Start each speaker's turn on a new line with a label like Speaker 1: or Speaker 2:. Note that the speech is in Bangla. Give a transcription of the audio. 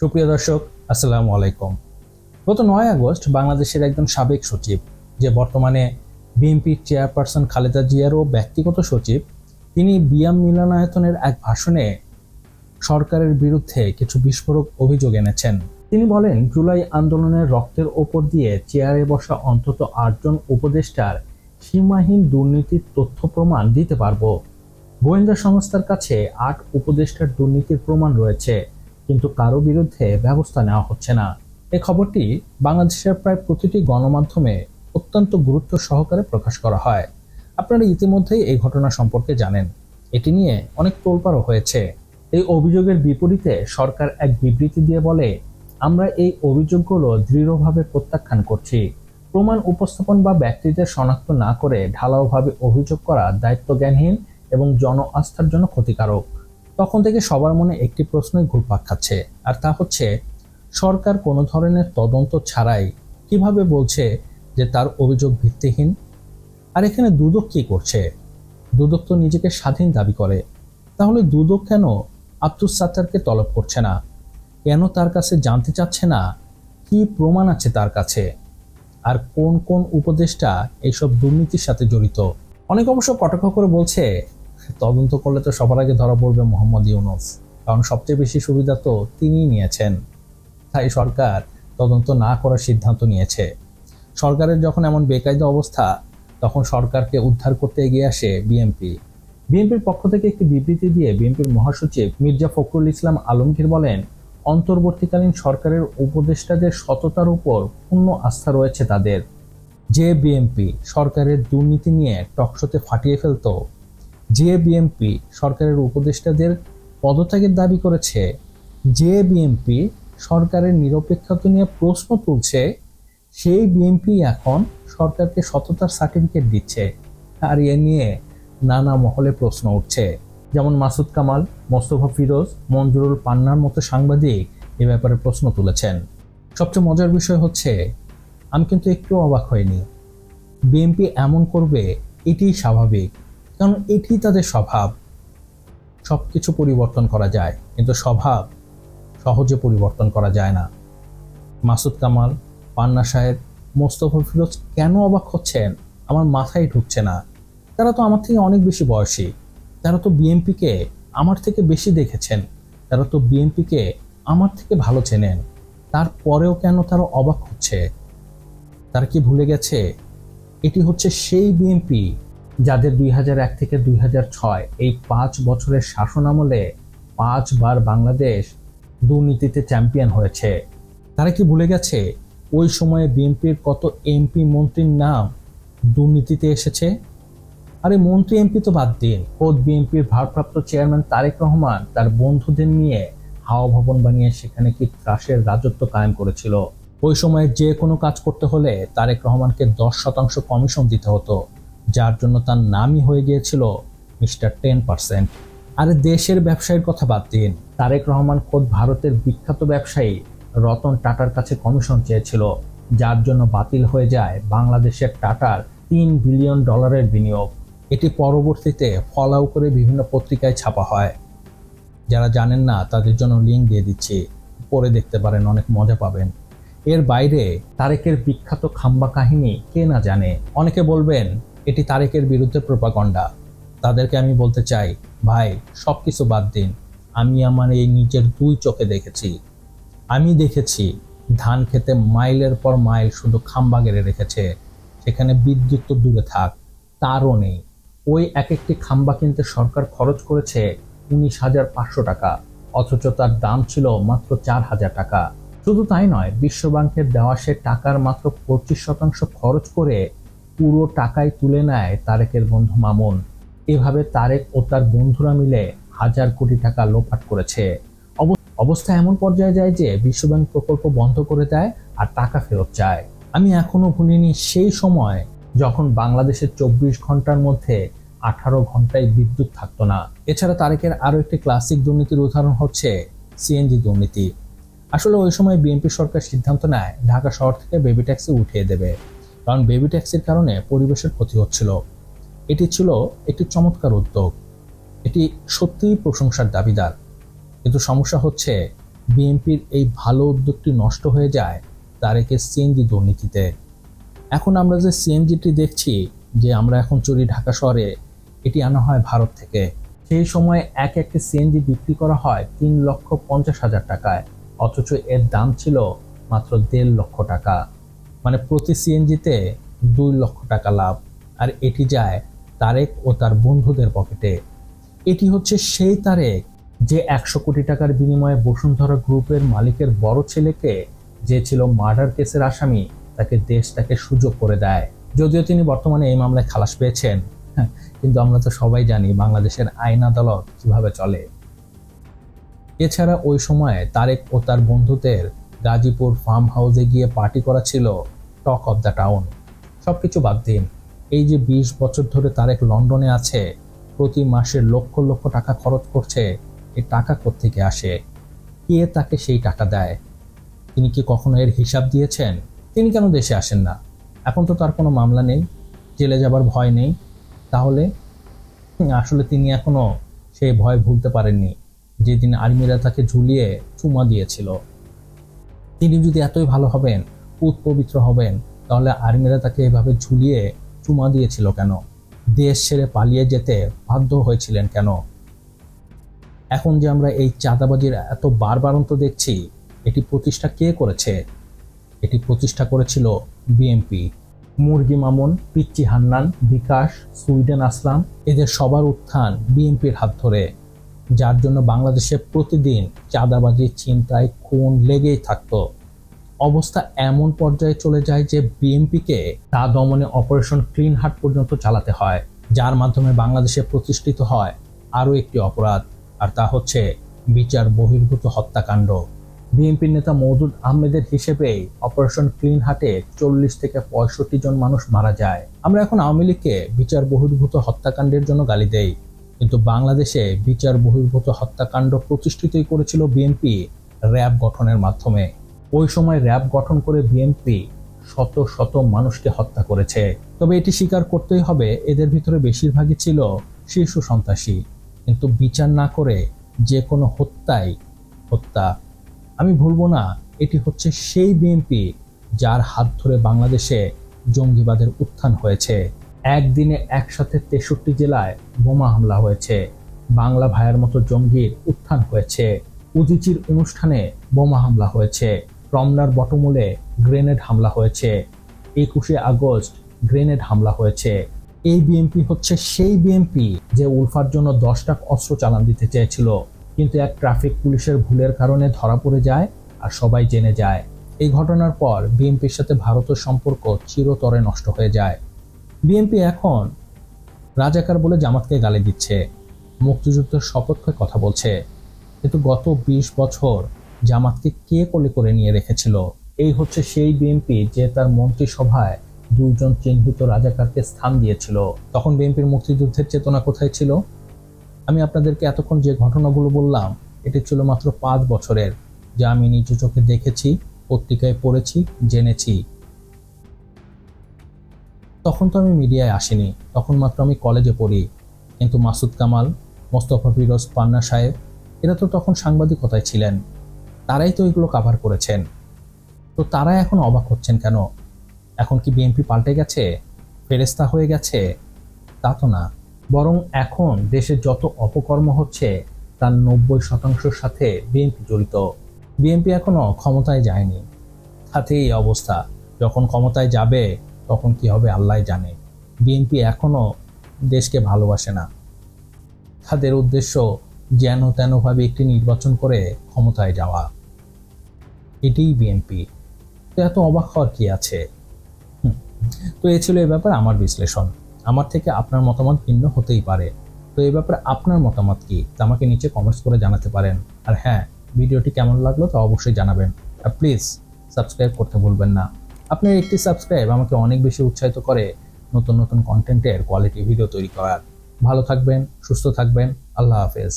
Speaker 1: সুপ্রিয় দর্শক, আসসালামু আলাইকুম। গত নয় আগস্ট বাংলাদেশের একজন সাবেক সচিব, যে বর্তমানে বিএনপির চেয়ারপারসন খালেদা জিয়ারও ব্যক্তিগত সচিব, তিনি বিয়াম মিলনায়তনের এক ভাষণে সরকারের বিরুদ্ধে কিছু বিস্ফোরক অভিযোগ এনেছেন। তিনি বলেন, জুলাই আন্দোলনের রক্তের ওপর দিয়ে চেয়ারে বসা অন্তত আটজন উপদেষ্টার সীমাহীন দুর্নীতির তথ্য প্রমাণ দিতে পারব। গোয়েন্দা সংস্থার কাছে আট উপদেষ্টার দুর্নীতির প্রমাণ রয়েছে। কিন্তু কারও বিরুদ্ধে ব্যবস্থা নেওয়া হচ্ছে না। এ খবরটি বাংলাদেশের প্রায় প্রতিটি গণমাধ্যমে অত্যন্ত গুরুত্ব সহকারে প্রকাশ করা হয়। আপনারা ইতিমধ্যেই এই ঘটনা সম্পর্কে জানেন। এটি নিয়ে অনেক তোলপাড়ও হয়েছে। এই অভিযোগের বিপরীতে সরকার এক বিবৃতি দিয়ে বলে, আমরা এই অভিযোগগুলো দৃঢ়ভাবে প্রত্যাখ্যান করছি। প্রমাণ উপস্থাপন বা ব্যক্তিদের শনাক্ত না করে ঢালাওভাবে অভিযোগ করা দায়িত্বজ্ঞানহীন এবং জন আস্থার জন্য ক্ষতিকারক। তখন থেকে সবার মনে একটি প্রশ্নই ঘুরপাক খাচ্ছে, আর তা হচ্ছে, সরকার কোনো ধরনের তদন্ত ছাড়াই কীভাবে বলছে যে তার অভিযোগ ভিত্তিহীন? আর এখানে দুদক কি করছে? দুদক তো নিজেকে স্বাধীন দাবি করে। তাহলে দুদক কেন আব্দুস সাত্তারকে তলব করছে না? কেন তার কাছে জানতে চাচ্ছে না? কি প্রমাণ আছে তার কাছে? আর কোন কোন উপদেষ্টা এইসব দুর্নীতির সাথে জড়িত? অনেক অবশ্য কটাক্ষ করে বলছে তদন্ত করলে তো সবার আগে ধরা পড়বে মোহাম্মদ ইউনুস। কারণ সবচেয়ে বেশি সুবিধা তো তিনিই নিয়েছেন। তাই সরকার তদন্ত না করার সিদ্ধান্ত নিয়েছে। সরকারের যখন এমন বেকায়দা অবস্থা, তখন সরকারকে উদ্ধার করতে এগিয়ে আসে বিএনপি। বিএনপির পক্ষ থেকে একটি বিবৃতি দিয়ে বিএনপির মহাসচিব মির্জা ফখরুল ইসলাম আলমগীর বলেন, অন্তর্বর্তীকালীন সরকারের উপদেষ্টাদের সততার উপর পূর্ণ আস্থা রয়েছে তাদের। যে বিএনপি সরকারের দুর্নীতি নিয়ে টকশোতে ফাটিয়ে ফেলতো যে বিএনপি সরকারের উপদেষ্টাদের পদত্যাগের দাবি করেছে। যে বিএনপি সরকারের নিরপেক্ষতা নিয়ে প্রশ্ন তুলছে। সেই বিএনপি এখন সরকারকে সততার সার্টিফিকেট দিচ্ছে আর এ নিয়ে নানা মহলে প্রশ্ন উঠছে। যেমন মাসুদ কামাল, মোস্তফা ফিরোজ, মঞ্জুরুল পান্নার মতো সাংবাদিক এ ব্যাপারে প্রশ্ন তুলেছেন। সবচেয়ে মজার বিষয় হচ্ছে, আমি কিন্তু একটু অবাক হইনি। বিএনপি এমন করবে এটি স্বাভাবিক। কারণ এটি তাদের স্বভাব। সব কিছু পরিবর্তন করা যায়, কিন্তু স্বভাব সহজে পরিবর্তন করা যায় না। মাসুদ কামাল, পান্না সাহেব, মোস্তফা ফিরোজ কেন অবাক হচ্ছেন? আমার মাথায় ঢুকছে না। তারা তো আমার থেকে অনেক বেশি বয়সী। তারা তো বিএনপিকে আমার থেকে বেশি দেখেছেন। তারা তো বিএনপিকে আমার থেকে ভালো চেনেন। তারপরেও কেন তারা অবাক হচ্ছে? তারা কি ভুলে গেছে? এটি হচ্ছে সেই বিএনপি যাদের দুই এক থেকে দুই ছয় এই পাঁচ বছরের শাসনামলে পাঁচবার বাংলাদেশ দুর্নীতিতে চ্যাম্পিয়ন হয়েছে। তারা কি ভুলে গেছে ওই সময়ে বিএনপির কত এমপি মন্ত্রীর নাম দুর্নীতিতে এসেছে? আরে মন্ত্রী এমপি তো বাদ দিন। খোদ বিএনপির ভারপ্রাপ্ত চেয়ারম্যান তারেক রহমান তার বন্ধুদের নিয়ে হাওয়া ভবন বানিয়ে সেখানে কি ত্রাসের রাজত্ব কায়েম করেছিল? ওই সময়ে যে কোনো কাজ করতে হলে তারেক রহমানকে দশ শতাংশ কমিশন দিতে হতো। যার জন্য তার নামই হয়ে গিয়েছিল মিস্টার টেন পার্সেন্ট। আরে দেশের ব্যবসায়ীর কথা বাদ দিন। তারেক রহমান খোদ ভারতের বিখ্যাত ব্যবসায়ী রতন টাটার কাছে কমিশন চেয়েছিল, যার জন্য বাতিল হয়ে যায় বাংলাদেশের টাটার তিন বিলিয়ন ডলারের বিনিয়োগ। এটি পরবর্তীতে ফলাও করে বিভিন্ন পত্রিকায় ছাপা হয়। যারা জানেন না, তাদের জন্য লিঙ্ক দিয়ে দিচ্ছি। পরে দেখতে পারেন, অনেক মজা পাবেন। এর বাইরে তারেকের বিখ্যাত খাম্বা কাহিনী কে না জানে? অনেকে বলবেন এটি তারেকের বিরুদ্ধে প্রপাগণ্ডা তাদেরকে আমি বলতে চাই, ভাই সব কিছু বাদ দিন। আমি আমার এই নিজের দুই চোখে দেখেছি। আমি দেখেছি, ধান খেতে মাইলের পর মাইল শুধু খাম্বা গেড়ে রেখেছে। সেখানে বিদ্যুৎ তো দূরে থাক, তারও নেই। ওই এক একটি খাম্বা কিনতে সরকার খরচ করেছে উনিশ হাজার পাঁচশো টাকা, অথচ তার দাম ছিল মাত্র চার হাজার টাকা। শুধু তাই নয়, বিশ্বব্যাংকের দেওয়া সে টাকার মাত্র পঁচিশ শতাংশ খরচ করে পুরো টাকাই তুলে নেয় তারেকের বন্ধু মামুন। এভাবে তারেক ও তার বন্ধুরা মিলে হাজার কোটি টাকা লোপাট করেছে। অব- অবস্থা এমন পর্যায়ে যায় যে বিশ্বব্যাংক প্রকল্প বন্ধ করে দেয় আর টাকা ফেরত চায়। আমি এখনও ভুলিনি সেই সময় যখন বাংলাদেশের চব্বিশ ঘণ্টার মধ্যে আঠারো ঘন্টায় বিদ্যুৎ থাকতো না। এছাড়া তারেকের আরও একটি ক্লাসিক দুর্নীতির উদাহরণ হচ্ছে সিএনজি দুর্নীতি। আসলে ওই সময় বিএনপি সরকার সিদ্ধান্ত নেয়, ঢাকা শহর থেকে বেবি ট্যাক্সি উঠিয়ে দেবে। কারণ বেবি ট্যাক্সির কারণে পরিবেশের ক্ষতি হচ্ছিল। এটি ছিল একটি চমৎকার উদ্যোগ। এটি সত্যিই প্রশংসার দাবিদার। কিন্তু সমস্যা হচ্ছে, বিএনপির এই ভালো উদ্যোগটি নষ্ট হয়ে যায় তার একে সিএনজি দুর্নীতিতে। এখন আমরা যে সিএনজিটি দেখছি, যে আমরা এখন চুরি ঢাকা শহরে, এটি আনা হয় ভারত থেকে। সেই সময় এক একটি সিএনজি বিক্রি করা হয় তিন লক্ষ পঞ্চাশ হাজার টাকায়, অথচ এর দাম ছিল মাত্র দেড় লক্ষ টাকা। মানে প্রতি সিএনজিতে দুই লক্ষ টাকা লাভ। আর এটি যায় তারেক ও তার বন্ধুদের পকেটে। এটি হচ্ছে সেই তারেক যে একশো কোটি টাকার বিনিময়ে বসুন্ধরা গ্রুপের মালিকের বড় ছেলেকে যে ছিল মার্ডার কেসের আসামি তাকে দেশ তাকে সুযোগ করে দেয়। যদিও তিনি বর্তমানে এই মামলায় খালাস পেয়েছেন। হ্যাঁ, কিন্তু আমরা তো সবাই জানি বাংলাদেশের আইন আদালত কীভাবে চলে। এছাড়া ওই সময়ে তারেক ও তার বন্ধুদের গাজীপুর ফার্ম হাউসে গিয়ে পার্টি করা ছিল। টক অফ দ্য টাউন সবকিছু বাদ দিন। এই যে বিশ বছর ধরে তারেক লন্ডনে আছে, প্রতি মাসে লক্ষ লক্ষ টাকা খরচ করছে, এ টাকা থেকে আসে? কে তাকে সেই টাকা দেয়? তিনি কি কখনো এর হিসাব দিয়েছেন? তিনি কেন দেশে আসেন না? এখন তো তার কোনো মামলা নেই, জেলে যাবার ভয় নেই। তাহলে? আসলে তিনি এখনও সেই ভয় ভুলতে পারেননি, যেদিন আর্মিরা তাকে ঝুলিয়ে চুমা দিয়েছিল। তিনি যদি এতই ভালো হবেন পুত পবিত্র হবেন, তাহলে আর্মিরা তাকে এভাবে ঝুলিয়ে চুমা দিয়েছিল কেন? দেশ ছেড়ে পালিয়ে যেতে বাধ্য হয়েছিলেন কেন? এখন যে আমরা এই চাঁদাবাজির এত বারবারন্ত দেখছি, এটি প্রতিষ্ঠা কে করেছে? এটি প্রতিষ্ঠা করেছিল বিএমপি মুরগি মামুন, পিচ্চি হান্নান, বিকাশ, সুইডেন আসলাম, এদের সবার উত্থান বিএনপির হাত ধরে। যার জন্য বাংলাদেশে প্রতিদিন চাঁদাবাজি চিন্তায় খুন লেগেই থাকতো। অবস্থা এমন পর্যায়ে চলে যায় যে বিএনপিকে তা দমনে অপারেশন ক্লিন হার্ট পর্যন্ত চালাতে হয়, যার মাধ্যমে বাংলাদেশে প্রতিষ্ঠিত হয় আরও একটি অপরাধ, আর তা হচ্ছে বিচার বহির্ভূত হত্যাকাণ্ড। বিএনপির নেতা মওদুদ আহমেদের হিসেবেই অপারেশন ক্লিন হাটে চল্লিশ থেকে পঁয়ষট্টি জন মানুষ মারা যায়। আমরা এখন আওয়ামী লীগকে বিচার বহির্ভূত হত্যাকাণ্ডের জন্য গালি দেই, কিন্তু বাংলাদেশে বিচার বহির্ভূত হত্যাকাণ্ড প্রতিষ্ঠিতই করেছিল বিএনপি র্যাব গঠনের মাধ্যমে। ওই সময় র্যাব গঠন করে বিএনপি শত শত মানুষকে হত্যা করেছে। তবে এটি স্বীকার করতেই হবে, এদের ভিতরে বেশিরভাগই ছিল শীর্ষ সন্ত্রাসী। কিন্তু বিচার না করে যে কোনো হত্যাই হত্যা। আমি ভুলবো না, এটি হচ্ছে সেই বিএনপি যার হাত ধরে বাংলাদেশে জঙ্গিবাদের উত্থান হয়েছে। একদিনে একসাথে তেষট্টি জেলায় বোমা হামলা হয়েছে। বাংলা ভাইয়ের মতো জঙ্গির উত্থান হয়েছে। উদিচির অনুষ্ঠানে বোমা হামলা হয়েছে। রমনার বটমূলে গ্রেনেড হামলা হয়েছে। একুশে আগস্ট গ্রেনেড হামলা হয়েছে। এই বিএনপি হচ্ছে সেই বিএনপি যে উলফার জন্য দশ টাক অস্ত্র চালান দিতে চেয়েছিল। কিন্তু এক ট্রাফিক পুলিশের ভুলের কারণে ধরা পড়ে যায় আর সবাই জেনে যায়। এই ঘটনার পর বিএনপির সাথে ভারতের সম্পর্ক চিরতরে নষ্ট হয়ে যায়। বিএনপি এখন রাজাকার বলে জামাতকে গালি দিচ্ছে। মুক্তিযুদ্ধের শপথকে কথা বলছে। কিন্তু গত বিশ বছর জামাতকে কে কোলে করে নিয়ে রেখেছিল? এই হচ্ছে সেই বিএনপি যে তার মন্ত্রিসভায় দুজন চিহ্নিত রাজাকারকে স্থান দিয়েছিল। তখন বিএনপির মুক্তিযুদ্ধের চেতনা কোথায় ছিল? আমি আপনাদেরকে এতক্ষণ যে ঘটনাগুলো বললাম, এটি ছিল মাত্র পাঁচ বছরের, যা আমি নিজ চোখে দেখেছি, পত্রিকায় পড়েছি, জেনেছি। তখন তো আমি মিডিয়ায় আসিনি, তখন মাত্র আমি কলেজে পড়ি। কিন্তু মাসুদ কামাল, মোস্তফা ফিরোজ পান্না সাহেব, এরা তো তখন সাংবাদিকতায় ছিলেন। তারাই তো এগুলো কাভার করেছেন। তো তারা এখন অবাক হচ্ছেন কেন? এখন কি বিএনপি পাল্টে গেছে? ফেরেস্তা হয়ে গেছে? তা তো না। বরং এখন দেশে যত অপকর্ম হচ্ছে, তার নব্বই শতাংশের সাথে বিএনপি জড়িত। বিএনপি এখনও ক্ষমতায় যায়নি। তাতে এই অবস্থা। যখন ক্ষমতায় যাবে, তখন কি হবে আল্লাহ জানে। বিএনপি এখনও দেশকে ভালোবাসে না। তাদের উদ্দেশ্য যেন তেনভাবে একটি নির্বাচন করে ক্ষমতায় যাওয়া। এটাই বিএনপি তো এত অবাক হওয়ার কি আছে? তো এ ছিল এ ব্যাপারে আমার বিশ্লেষণ। আমার থেকে আপনার মতামত ভিন্ন হতেই পারে। তো এই ব্যাপারে আপনার মতামত কি? তা আমাকে নিচে কমেন্টস করে জানাতে পারেন। আর হ্যাঁ ভিডিওটি কেমন লাগল তা অবশ্যই জানাবেন। আর প্লিজ সাবস্ক্রাইব করতে ভুলবেন না। আপনার একটি সাবস্ক্রাইব আমাকে অনেক বেশি উৎসাহিত করে নতুন নতুন কন্টেন্টের কোয়ালিটি ভিডিও তৈরি করার। ভালো থাকবেন, সুস্থ থাকবেন। আল্লাহ হাফেজ।